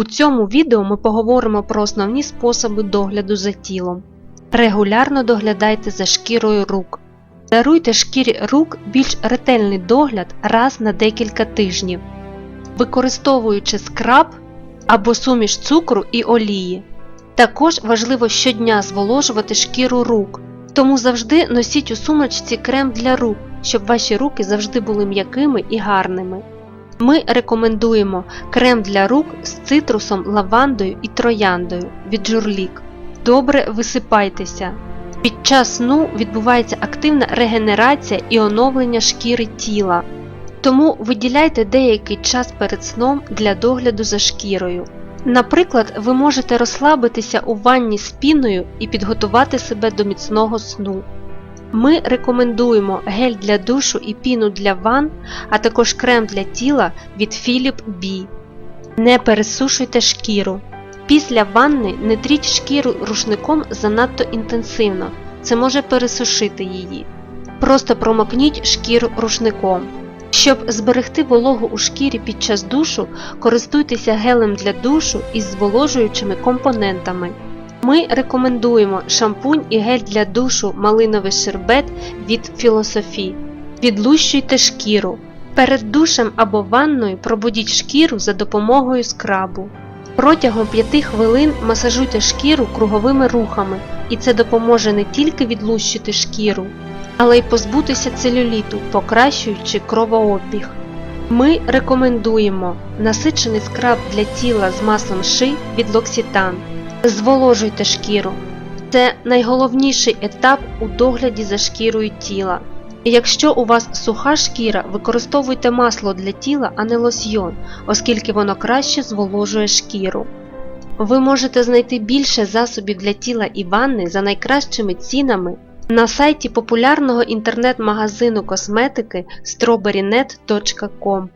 У цьому відео ми поговоримо про основні способи догляду за тілом. Регулярно доглядайте за шкірою рук. Даруйте шкірі рук більш ретельний догляд раз на декілька тижнів, використовуючи скраб або суміш цукру і олії. Також важливо щодня зволожувати шкіру рук, тому завжди носіть у сумочці крем для рук, щоб ваші руки завжди були м'якими і гарними. Ми рекомендуємо крем для рук з цитрусом, лавандою і трояндою від Журлік. Добре висипайтеся. Під час сну відбувається активна регенерація і оновлення шкіри тіла. Тому виділяйте деякий час перед сном для догляду за шкірою. Наприклад, ви можете розслабитися у ванні з піною і підготувати себе до міцного сну. Ми рекомендуємо гель для душу і піну для ванн, а також крем для тіла від Philip B. Не пересушуйте шкіру. Після ванни не тріть шкіру рушником занадто інтенсивно, це може пересушити її. Просто промокніть шкіру рушником. Щоб зберегти вологу у шкірі під час душу, користуйтеся гелем для душу із зволожуючими компонентами. Ми рекомендуємо шампунь і гель для душу малиновий шербет від Філософі. Відлущуйте шкіру. Перед душем або ванною пробудіть шкіру за допомогою скрабу. Протягом 5 хвилин масажуйте шкіру круговими рухами, і це допоможе не тільки відлущити шкіру, але й позбутися целюліту, покращуючи кровообіг. Ми рекомендуємо насичений скраб для тіла з маслом ши від Локсітан. Зволожуйте шкіру. Це найголовніший етап у догляді за шкірою тіла. Якщо у вас суха шкіра, використовуйте масло для тіла, а не лосьйон, оскільки воно краще зволожує шкіру. Ви можете знайти більше засобів для тіла і ванни за найкращими цінами на сайті популярного інтернет-магазину косметики strawberrynet.com.